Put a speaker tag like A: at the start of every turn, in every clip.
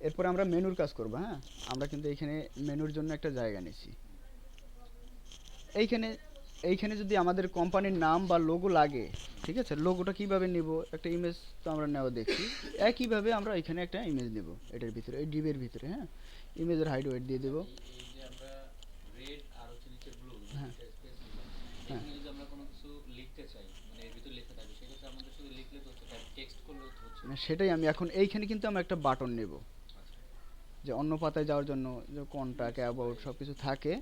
A: এরপরে আমরা মেনুর কাজ করব হ্যাঁ? আমরা কিন্তু এইখানে মেনুর জন্য একটা জায়গা নিছি এইখানে এইখানে যদি আমাদের কোম্পানির নাম বা লোগো লাগে, ঠিক আছে? লোগোটা কীভাবে নিব? একটা ইমেজ তো আমরা নেওয়া দেখছি। একইভাবে আমরা এখানে একটা ইমেজ নেব, এটার ভিতরে, এই ডিবের ভিতরে হ্যাঁ? ইমেজের হাইড ওয়েট দিয়ে দেবো। হ্যাঁ। হ্যাঁ। সেটাই আমি এখন এইখানে কিন্তু আমরা একটা বাটন নেব। যে অন্য পাতায় যাওয়ার জন্য যে কন্টাক্ট অ্যাবাউট সব কিছু থাকে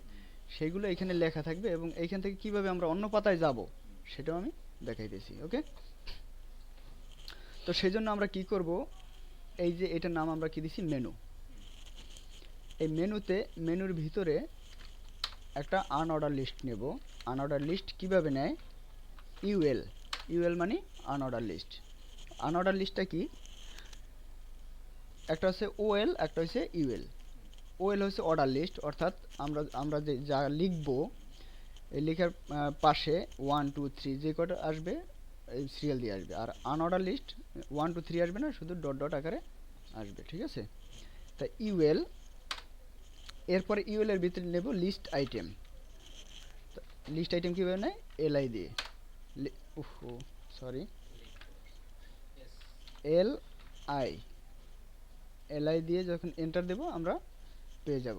A: সেইগুলো এখানে লেখা থাকবে এবং এইখান থেকে কীভাবে আমরা অন্য পাতায় যাব সেটাও আমি দেখাইতেছি ওকে? তো সেই জন্য আমরা কি করব এই যে এটার নাম আমরা কি দিছি? মেনু। এই মেনুতে মেনুর ভিতরে একটা আনঅর্ডার লিস্ট নেব। আনঅর্ডার লিস্ট কীভাবে নেয়? ইউএল ইউএল মানে আনঅর্ডার লিস্ট আনঅর্ডার লিস্টটা কি? একটা হচ্ছে ওএল একটা হচ্ছে ইউএল ওএল হচ্ছে অর্ডার লিস্ট অর্থাৎ আমরা আমরা যে, যা লিখব, এই লেখার পাশে ওয়ান টু থ্রি যে কটা আসবে, এই সিরিয়াল দিয়ে আসবে। আর unordered list one two three আসবে না, শুধু ডট ডট আকারে আসবে, ঠিক আছে? তা ইউএল এরপরে ইউএল এর ভিতরে নেব লিস্ট আইটেম লিস্ট আইটেম কীভাবে নেয়? এলআই দিয়ে। ওহো sorry L I L I দিয়ে যখন এন্টার দেব, আমরা পেয়ে যাব।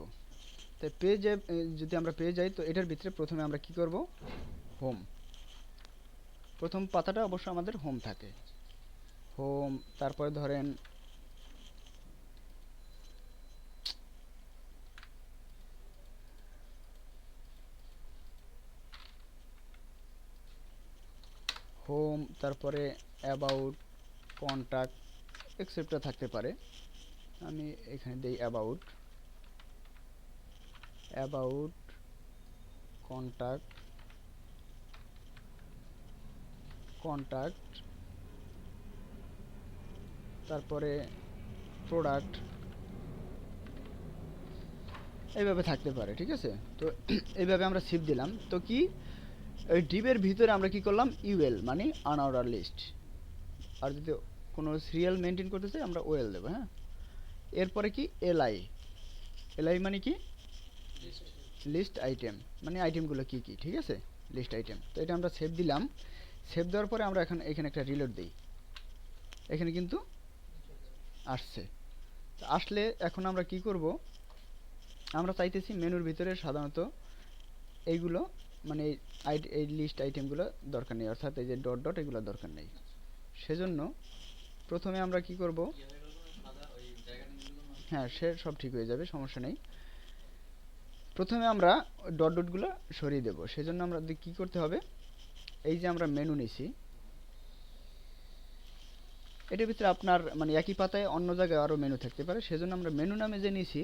A: পেয়ে পেজে যদি আমরা পেয়ে যাই, তো এটার ভিতরে প্রথমে আমরা কি করব? হোম প্রথম পাতাটা অবশ্য আমাদের হোম থাকে। হোম তারপরে ধরেন হোম তারপরে অ্যাবাউট কন্টাক্ট এক্সেপ্টটা থাকতে পারে। আমি এখানে দেই অ্যাবাউট অ্যাবাউট কন্টাক্ট কন্টাক্ট তারপরে প্রোডাক্ট এইভাবে থাকতে পারে, ঠিক আছে? তো এইভাবে আমরা সিপ দিলাম। তো কি? ওই ডিবের ভিতরে আমরা কি করলাম? ইউএল মানে আনঅর্ডার লিস্ট আর যদি কোনো সিরিয়াল মেনটেন করতে চাই, আমরা ওয়েল দেবো হ্যাঁ? এরপরে কি? এলআই এলআই মানে কি? লিস্ট আইটেম মানে আইটেমগুলো কি কি, ঠিক আছে? লিস্ট আইটেম তো এটা আমরা সেভ দিলাম। সেভ দেওয়ার পরে আমরা এখন এখানে একটা রিলোড দিই। এখানে কিন্তু আসছে। আসলে এখন আমরা কি করব? আমরা চাইতেছি মেনুর ভিতরে সাধারণত এইগুলো মানে এই লিস্ট আইটেমগুলো দরকার নেই। অর্থাৎ এই যে ডট ডট এগুলো দরকার নেই। সেজন্য প্রথমে আমরা কি করব?
B: হ্যাঁ
A: সে সব ঠিক হয়ে যাবে, সমস্যা নেই। প্রথমে আমরা ডট ডটগুলো সরিয়ে দেব। সেজন্য আমরা কি করতে হবে, এই যে আমরা মেনু নিছি, এটার ভিতরে আপনার মানে একই পাতায় অন্য জায়গায় আরও মেনু থাকতে পারে। সেজন্য আমরা মেনু নামে যে নিছি,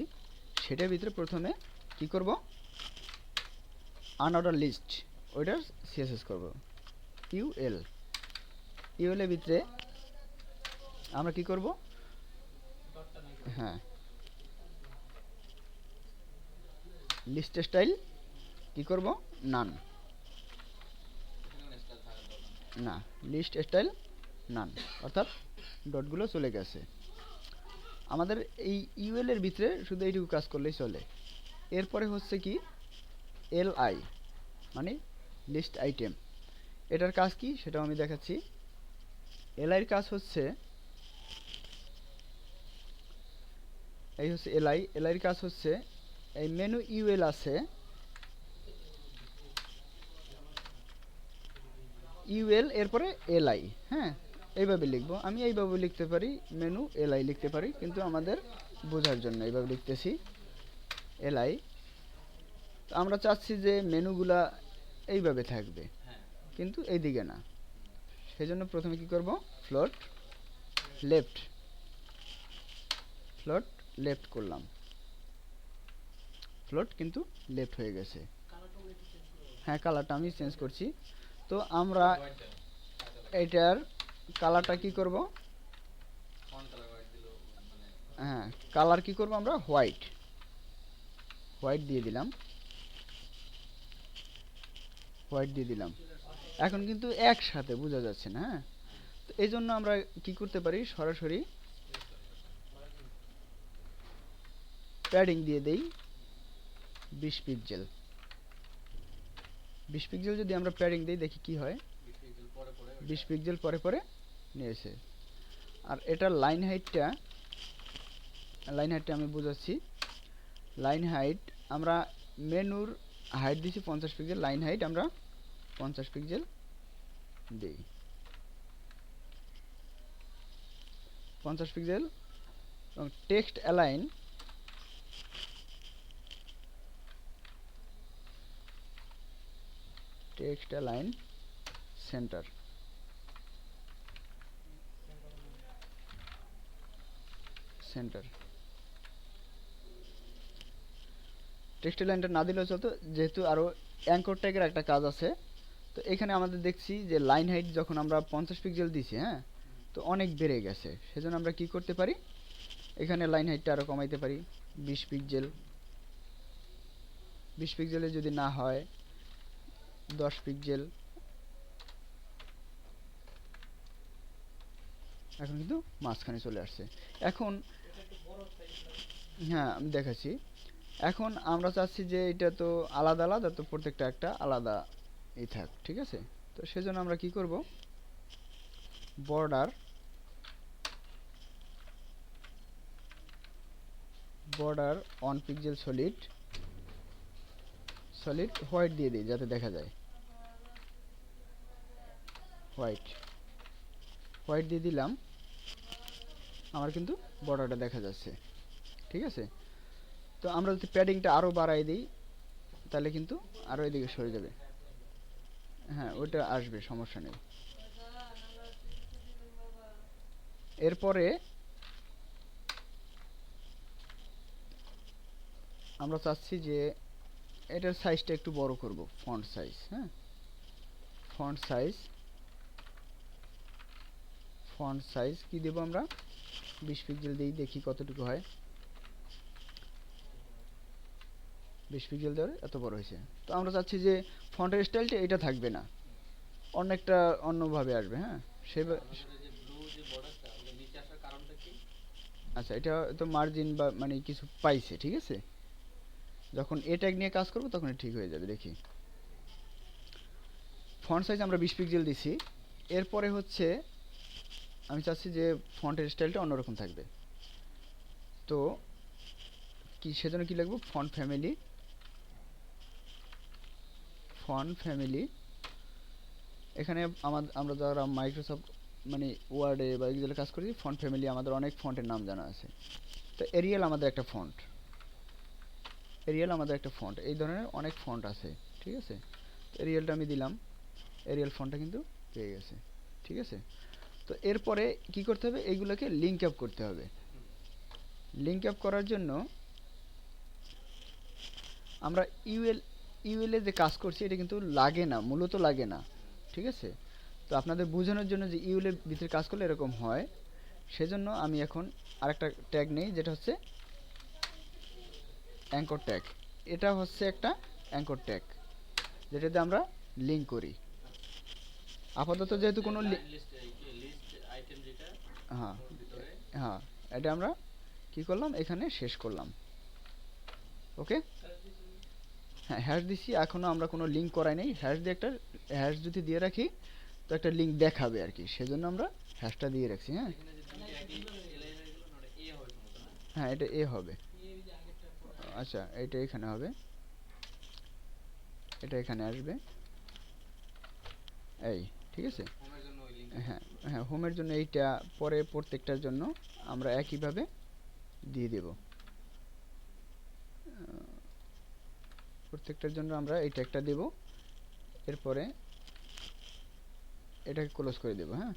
A: সেটার ভিতরে প্রথমে কি করব? আনঅর্ডার লিস্ট ওইটার সিএসএস করব। ইউএল ইউএল এর ভিতরে আমরা কি করব? হ্যাঁ লিস্ট স্টাইল কি করব? নান। না, লিস্ট স্টাইল নান। অর্থাৎ ডটগুলো চলে গেছে। আমাদের এই ইউএল এর ভিতরে শুধু এইটুকু কাজ করলেই চলে। এরপরে হচ্ছে কি? এল আই মানে লিস্ট আইটেম। এটার কাজ কি? সেটাও আমি দেখাচ্ছি। এল আইয়ের কাজ হচ্ছে, এই হচ্ছে এলআই এলআইয়ের কাজ হচ্ছে এই মেনু ইউএল আছে। ইউএল এরপরে এলআই হ্যাঁ? এইভাবে লিখব। আমি এইভাবে লিখতে পারি মেনু এলআই লিখতে পারি, কিন্তু আমাদের বোঝার জন্য এইভাবে লিখতেছি। এলআই তো আমরা চাচ্ছি যে মেনুগুলা এইভাবে থাকবে, কিন্তু এইদিকে না। সেই জন্য প্রথমে কি করব? ফ্লোট লেফট ফ্লোট লেফট করলাম। ফ্লোট কিন্তু লেফট হয়ে গেছে। হ্যাঁ কালারটা আমি চেঞ্জ করছি। তো আমরা এটার কালারটা কি করব? হ্যাঁ কালার কি করব আমরা? হোয়াইট হোয়াইট দিয়ে দিলাম। হোয়াইট দিয়ে দিলাম। এখন কিন্তু একসাথে, বোঝা যাচ্ছে না হ্যাঁ? তো এই জন্য আমরা কি করতে পারি? সরাসরি প্যাডিং দিয়ে দেই। বিশ পিক্সেল বিশ পিক্সেল যদি আমরা প্যাডিং দিই, দেখি কি হয়?
B: বিশ পিক্সেল পরে পরে
A: নিয়েছে। আর এটার লাইন হাইটটা লাইন হাইটটা আমি বুঝাচ্ছি। লাইন হাইট আমরা মেনুর হাইট দিছি পঞ্চাশ পিক্সেল লাইন হাইট আমরা পঞ্চাশ পিক্সেল দিই। পঞ্চাশ পিক্সেল এবং text align text align center. Center. Textile লাইনটা না দিলেও চলতো, যেহেতু আরও অ্যাঙ্কর ট্যাগের একটা কাজ আছে। তো এখানে আমাদের দেখছি যে লাইন হাইট যখন আমরা পঞ্চাশ পিক্সেল দিছি হ্যাঁ? তো অনেক বেড়ে গেছে। সেজন্য আমরা কি করতে পারি? এখানে লাইন হাইটটা আরও কমাইতে পারি। বিশ পিক্সেল। বিশ পিক্সেলে যদি না হয় দশ পিক্সেল এখন কিন্তু মাঝখানে চলে আসছে। এখন হ্যাঁ আমি দেখাচ্ছি। এখন আমরা চাচ্ছি যে এটা তো আলাদা আলাদা, তো প্রত্যেকটা একটা আলাদা ই থাক, ঠিক আছে? তো সেজন্য আমরা কি করব? Border border on pixel solid solid white দিয়ে দিই, যাতে দেখা যায়। হোয়াইট হোয়াইট দিয়ে দিলাম। আমার কিন্তু বর্ডারটা দেখা যাচ্ছে। ঠিক আছে? তো আমরা যদি প্যাডিংটা আরও বাড়াই দিই, তাহলে কিন্তু আরও এদিকে সরে যাবে। হ্যাঁ ওটা আসবে, সমস্যা নেই। এরপরে আমরা চাচ্ছি যে এটার সাইজটা একটু বড় করব ফন্ট সাইজ হ্যাঁ? ফন্ট সাইজ ফন্ট সাইজ কি দেবো আমরা? বিশ পিক্সেল দিই দেখি কতটুকু হয়। বিশ পিক্সেল দেওয়ার এত বড় হয়েছে। তো আমরা চাচ্ছি যে ফন্টের স্টাইলটা এটা থাকবে না। অনেকটা অন্যভাবে আসবে হ্যাঁ? সে আচ্ছা এটা তো মার্জিন বা মানে কিছু পাইছে ঠিক আছে? যখন এ ট্যাগ নিয়ে কাজ করব তখন ঠিক হয়ে যাবে, দেখি। ফন্ট সাইজ আমরা বিশ পিক্সেল দিছি। এরপরে হচ্ছে, আমি চাচ্ছি যে ফন্টের স্টাইলটা অন্যরকম থাকবে। তো কি, সেজন্য কি লিখব? ফন্ট ফ্যামিলি ফন্ট ফ্যামিলি এখানে আমাদের আমরা যারা মাইক্রোসফট মানে ওয়ার্ডে বা এগুলো কাজ করি ফন্ট ফ্যামিলি আমাদের অনেক ফন্টের নাম জানা আছে। তো এরিয়াল আমাদের একটা ফন্ট এরিয়াল আমাদের একটা ফন্ট এই ধরনের অনেক ফন্ট আছে, ঠিক আছে? এরিয়ালটা আমি দিলাম এরিয়াল ফন্টটা কিন্তু পেয়ে গেছে, ঠিক আছে? তো এরপরে কি করতে হবে? এইগুলোকে লিঙ্ক আপ করতে হবে। লিঙ্ক আপ করার জন্য আমরা ইউএল ইউএল এ যে কাজ করছি, এটা কিন্তু লাগে না, মূলত লাগে না, ঠিক আছে? তো আপনাদের বোঝানোর জন্য যে ইউএল এর ভিতরে কাজ করলে এরকম হয়, সেজন্য আমি এখন আরেকটা ট্যাগ নেই, যেটা হচ্ছে অ্যাঙ্কর ট্যাগ। এটা হচ্ছে একটা অ্যাঙ্কর ট্যাগ যেটাতে আমরা লিঙ্ক করি। আপাতত যেহেতু কোনো হ্যাঁ হ্যাঁ এটা আমরা কি করলাম? এখানে শেষ করলাম। ওকে? হ্যাঁ হ্যাশ দিছি এখনও আমরা কোনো লিঙ্ক করাই নাই। হ্যাশ দিয়ে একটা হ্যাশ যদি দিয়ে রাখি তো একটা লিঙ্ক দেখাবে আর কি। সেজন্য আমরা হ্যাশটা দিয়ে রাখছি হ্যাঁ? হ্যাঁ এটা এ হবে। আচ্ছা এটা এখানে হবে। এটা এখানে আসবে। এই, ঠিক আছে? হ্যাঁ হ্যাঁ হোমের জন্য এইটা পরে প্রত্যেকটার জন্য আমরা একইভাবে দিয়ে দেব। প্রত্যেকটার জন্য আমরা এইটা একটা দেব। এরপরে এটাকে ক্লোজ করে দেব হ্যাঁ?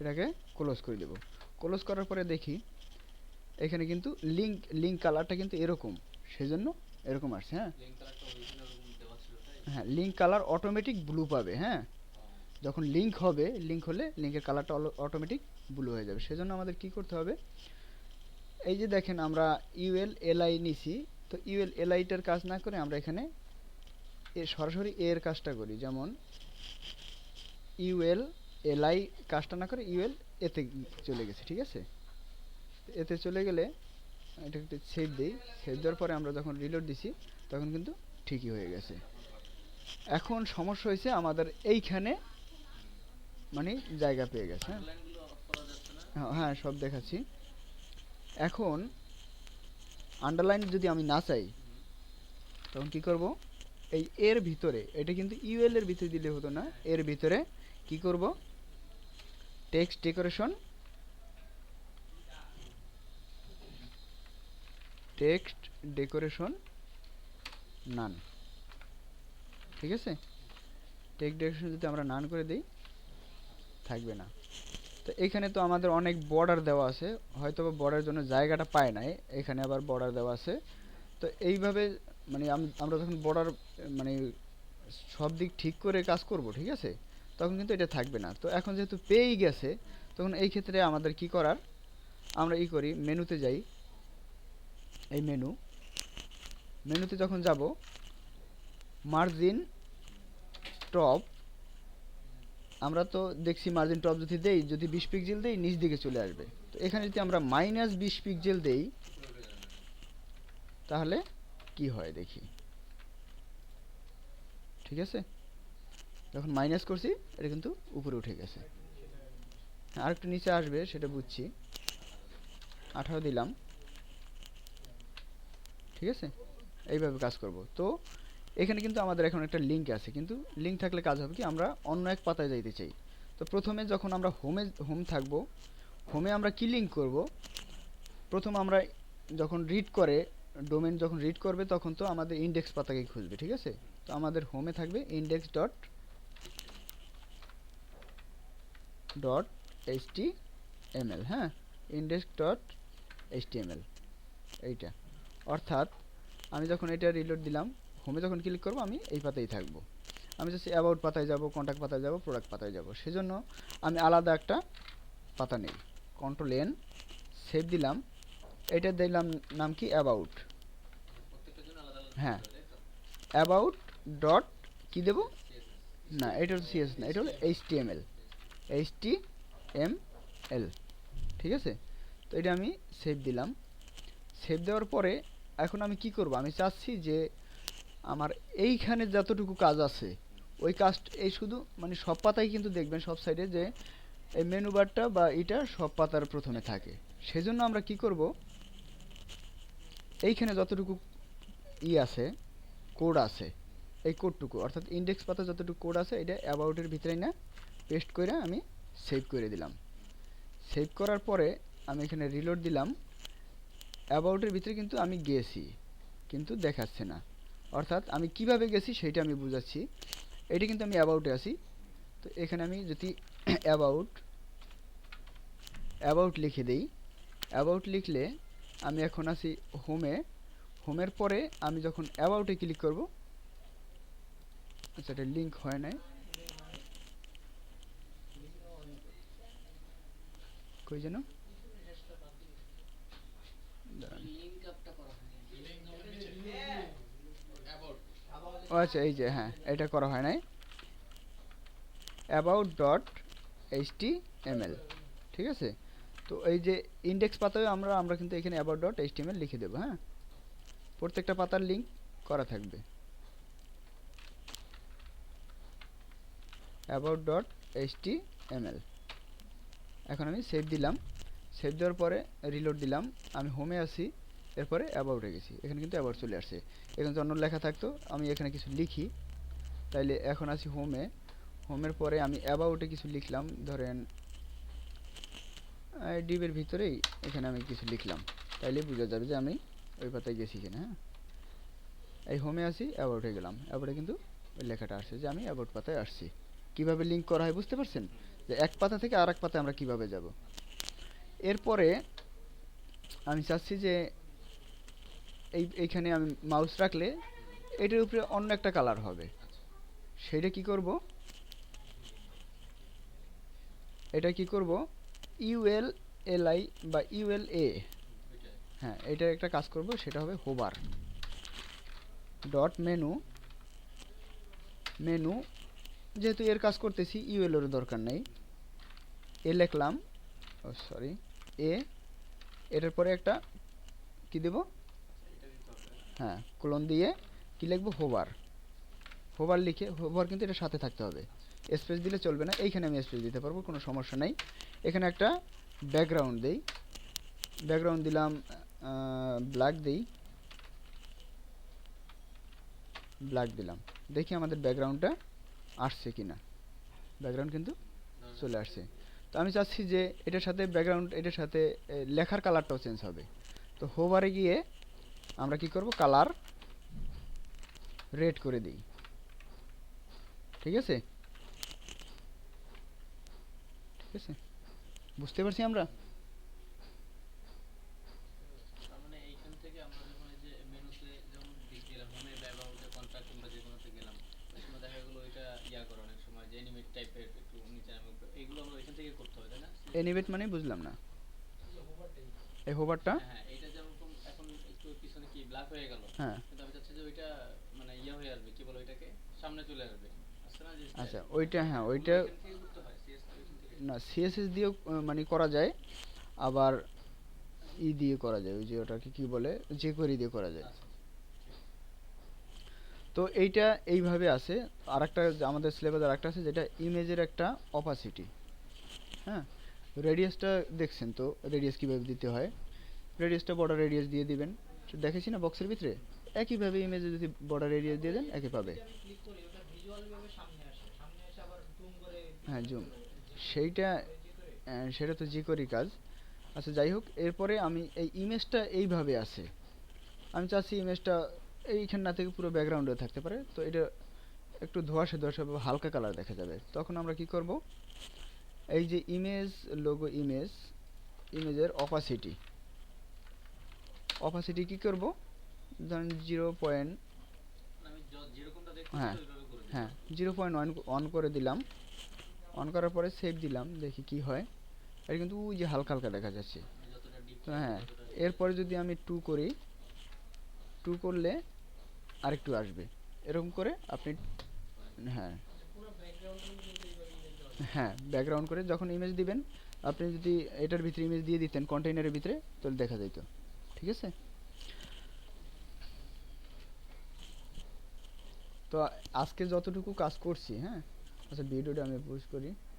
A: এটাকে ক্লোজ করে দেব। ক্লোজ করার পরে দেখি এখানে কিন্তু লিঙ্ক লিঙ্ক কালারটা কিন্তু এরকম সেজন্য এরকম আসছে হ্যাঁ? হ্যাঁ লিঙ্ক কালার অটোমেটিক ব্লু পাবে হ্যাঁ? যখন লিঙ্ক হবে লিঙ্ক হলে লিঙ্কের কালারটা অটোমেটিক ব্লু হয়ে যাবে। সেজন্য আমাদের কি করতে হবে? এই যে দেখেন আমরা ইউএল এলআই নিছি তো ইউএল এলআইটার কাজ না করে আমরা এখানে এ সরাসরি এর কাজটা করি। যেমন ইউএল এলআই কাজটা না করে ইউএল এতে চলে গেছে ঠিক আছে? এতে চলে গেলে এটা একটু সেভ দিই সেভ দেওয়ার পরে আমরা যখন রিলোড দিছি তখন কিন্তু ঠিকই হয়ে গেছে। এখন সমস্যা হয়েছে আমাদের এইখানে মানে জায়গা পেয়ে গেছে হ্যাঁ? হ্যাঁ, হ্যাঁ সব দেখাচ্ছি। এখন আন্ডারলাইন যদি আমি না চাই তখন কি করব? এই এর ভিতরে এটা কিন্তু ইউএল এর ভিতরে দিলে হতো না এর ভিতরে কি করব? Text decoration text decoration none ঠিক আছে? টেক্সট ডেকোরেশন যদি আমরা নান করে দিই, থাকবে না। তো এখানে তো আমাদের অনেক বর্ডার দেওয়া আছে হয়তো বর্ডার জন্য জায়গাটা পায় নাই, এখানে আবার বর্ডার দেওয়া আছে। তো এইভাবে মানে আমরা যখন বর্ডার মানে সব দিক ঠিক করে কাজ করব, ঠিক আছে? তখন কিন্তু এটা থাকবে না। তো এখন যেহেতু পেয়েই গেছে, তখন এই ক্ষেত্রে আমাদের কি করার? আমরা ই করি, মেনুতে যাই। এই মেনু। মেনুতে যখন যাব, মার্জিন টপ, আমরা তো দেখছি মার্জিন টপ যদি দেই, যদি বিশ পিক্সেল দেই, নিচ দিকে চলে আসবে। তো এখানে যদি আমরা মাইনাস বিশ পিক্সেল দেই, তাহলে কি হয় দেখি। ঠিক আছে? যখন মাইনাস করছি এটা কিন্তু উপরে উঠে গেছে। হ্যাঁ, আরেকটু নিচে আসবে সেটা বুঝছি। আঠারো দিলাম। ঠিক আছে? এইভাবে কাজ করব। তো এখানে কিন্তু আমাদের এখন একটা লিঙ্ক আছে। কিন্তু লিঙ্ক থাকলে কাজ হবে কি আমরা অন্য এক পাতায় যাইতে চাই। তো প্রথমে যখন আমরা হোমে হোম থাকব হোমে আমরা কি লিঙ্ক করব? প্রথম আমরা যখন রিড করে ডোমেন যখন রিড করবে তখন তো আমাদের ইন্ডেক্স পাতাকে খুঁজবে ঠিক আছে? তো আমাদের হোমে থাকবে index dot dot HT ML হ্যাঁ? ইন্ডেক্স ডট এইচটিএমএল এইটা। অর্থাৎ, আমি যখন এটা রিলোড দিলাম হোমে যখন ক্লিক করব, আমি এই পাতায় থাকব। আমি জাস্ট অ্যাবাউট পাতায় যাব কন্ট্যাক্ট পাতায় যাব প্রোডাক্ট পাতায় যাব। সেজন্য আমি আলাদা একটা পাতা নেই। কন্ট্রোল এন সেভ দিলাম। এটা দিলাম নাম কি? অ্যাবাউট হ্যাঁ। অ্যাবাউট ডট কি দেবো? না, এটা হচ্ছে সিএস না এটা হলো এইচ টি এম এল ঠিক আছে? তো এটা আমি সেভ দিলাম। সেভ দেওয়ার পরে এখন আমি কি করব? আমি চাচ্ছি যে আমার এইখানে যতটুকু কাজ আছে, ওই কাজ, এই শুধু মানে সব পাতায় কিন্তু দেখবেন সব সাইডে যে এই মেনু বারটা বা এটা সব পাতার প্রথমে থাকে। সেজন্য আমরা কি করব? এইখানে যতটুকু ই আছে কোড আছে, এই কোডটুকু অর্থাৎ ইন্ডেক্স পাতা যতটুকু কোড আছে, এটা অ্যাবাউটের ভিতরে না পেস্ট করে আমি সেভ করে দিলাম। সেভ করার পরে আমি এখানে রিলোড দিলাম। অ্যাবাউটের ভিতরে কিন্তু আমি গেছি, কিন্তু দেখাচ্ছে না। অর্থাৎ আমি কীভাবে গেছি সেটা আমি বুঝাচ্ছি। এটা কিন্তু আমি অ্যাবাউটে আছি। তো এখানে আমি যদি অ্যাবাউট অ্যাবাউট লিখে দেই। অ্যাবাউট লিখলে আমি এখন আছি হোমে হোমের পরে আমি যখন অ্যাবাউটে ক্লিক করব আচ্ছা এটা লিঙ্ক হয় নাই। কই যেন। ও আচ্ছা এই যে হ্যাঁ এটা করা হয় নাই। About dot H T M L ঠিক আছে? তো এই যে ইন্ডেক্স পাতায় আমরা আমরা কিন্তু এখানে about dot H T M L লিখে দেবো হ্যাঁ? প্রত্যেকটা পাতার লিঙ্ক করা থাকবে। About dot H T M L এখন আমি সেভ দিলাম। সেভ দেওয়ার পরে রিলোড দিলাম। আমি হোমে আসি এরপরে অ্যাবাউটে গেছি। এখানে কিন্তু অ্যাবাউট চলে আসছে। এখানে যদি অন্য লেখা থাকতো, আমি এখানে কিছু লিখি। তাইলে এখন আসি হোমে হোমের পরে আমি অ্যাবাউটে কিছু লিখলাম। ধরেন ডিবের ভিতরেই এখানে আমি কিছু লিখলাম। তাইলে বোঝা যাবে যে আমি ওই পাতায় গেছি কিনা হ্যাঁ? এই হোমে আসি অ্যাবাউটে গেলাম। অ্যাবাউটে কিন্তু ওই লেখাটা আসছে যে আমি অ্যাবাউট পাতায় আসছি। কীভাবে লিঙ্ক করা হয় বুঝতে পারছেন? যে এক পাতা থেকে আর এক পাতায় আমরা কীভাবে যাব? এরপরে আমি চাচ্ছি যে এই, এইখানে আমি মাউস রাখলে এটার উপরে অন্য একটা কালার হবে। সেটা কি করব? এটা কি করব? ইউএল এলআই বা ইউএল এ হ্যাঁ এটা একটা কাজ করব, সেটা হবে হোবার ডট মেনু মেনু যেহেতু এর কাজ করতেছি ইউএলের দরকার নেই। এ লিখলাম, ও সরি, এ, এটার পরে একটা কি দেব? হ্যাঁ কোলন দিয়ে কি লিখব? হোভার হোভার লিখে হোভার কিন্তু এটা সাথে থাকতে হবে। স্পেস দিলে চলবে না, এইখানে আমি স্পেস দিতে পারব, কোনো সমস্যা নাই। এখানে একটা ব্যাকগ্রাউন্ড দেই। ব্যাকগ্রাউন্ড দিলাম ব্ল্যাক দেই। ব্ল্যাক দিলাম। দেখি আমাদের ব্যাকগ্রাউন্ডটা। আসছে কি না ব্যাকগ্রাউন্ড কিন্তু চলে আসছে। তো আমি চাচ্ছি যে এটার সাথে ব্যাকগ্রাউন্ড এটার সাথে লেখার কালারটাও চেঞ্জ হবে। তো হোভারে গিয়ে আমরা কি করব? কালার রেড করে দিই। ঠিক আছে? ঠিক আছে? বুঝতে পারছি আমরা
B: তার মানে এইখান থেকে আমরা যখন এই যে মেনুতে যেমন দিক দিলাম হোমে ব্যবহার কন্ট্রাক্ট কিংবা যে কোনোতে গেলাম ওই সময় দেখা গেলো ওইটা ইয়া করে অনেক সময় যে এনিমেট টাইপের একটু নিচে নামে উপরে, এগুলো আমরা ওইখান থেকে করতে
A: এনিমেট মানে বুঝলাম না। এই হোভারটা
B: হ্যাঁ হ্যাঁ এখন একটু পিছনে কি ব্ল্যাক হয়ে গেল
A: হ্যাঁ।
B: কিন্তু আমি চাচ্ছি যে ওইটা মানে ইয়া হয়ে আসবে কি বলে ওইটাকে? সামনে চলে আসবে। আসছে না যে
A: আচ্ছা ওইটা হ্যাঁ ওইটা না সিএসএস দিয়েও মানে করা যায় আবার ই দিয়ে করা যায় ওই যে ওটাকে কি বলে? যে কোয়েরি দিয়ে করা যায়।
B: আচ্ছা,
A: তো এইটা এইভাবে আছে। আর একটা আমাদের সিলেবাস আর একটা আছে যেটা ইমেজের একটা অপাসিটি হ্যাঁ? রেডিয়াসটা দেখছেন তো রেডিয়াস কীভাবে দিতে হয়? রেডিয়াসটা বর্ডার রেডিয়াস দিয়ে দিবেন। দেখেছি না বক্সের ভিতরে? একইভাবে ইমেজে যদি বর্ডার রেডিয়াস দিয়ে দেন একই পাবে। হ্যাঁ জুম সেইটা সেটা তো জি করি কাজ। আচ্ছা যাই হোক, এরপরে আমি এই ইমেজটা এইভাবে আছে। আমি চাচ্ছি ইমেজটা এইখান না থেকে পুরো ব্যাকগ্রাউন্ডে থাকতে পারে। তো এটা একটু ধোয়াশে ধোয়াশে হালকা কালার দেখা যাবে। তখন আমরা কি করব? এই যে ইমেজ লোগো ইমেজ ইমেজের অপাসিটি অপাসিটি কি করব? ধরেন জিরো পয়েন্ট
B: মানে দেখতে
A: হ্যাঁ। হ্যাঁ জিরো পয়েন্ট ওয়ান অন করে দিলাম। অন করার পরে সেভ দিলাম দেখি কি হয়। এটা কিন্তু ওই যে হালকা হালকা দেখা যাচ্ছে।
B: মানে
A: তো হ্যাঁ এরপরে যদি আমি টু করি টু করলে আরেকটু আসবে। এরকম করে আপনি হ্যাঁ হ্যাঁ ব্যাকগ্রাউন্ড করে যখন ইমেজ দিবেন, আপনি যদি এটার ভিতরে ইমেজ দিয়ে দিতেন কন্টেইনারের ভিতরে, তাহলে দেখা যেত ঠিক আছে? তো আজকে যতটুকু কাজ করছি হ্যাঁ আচ্ছা ভিডিওটা আমি পোস্ট করি।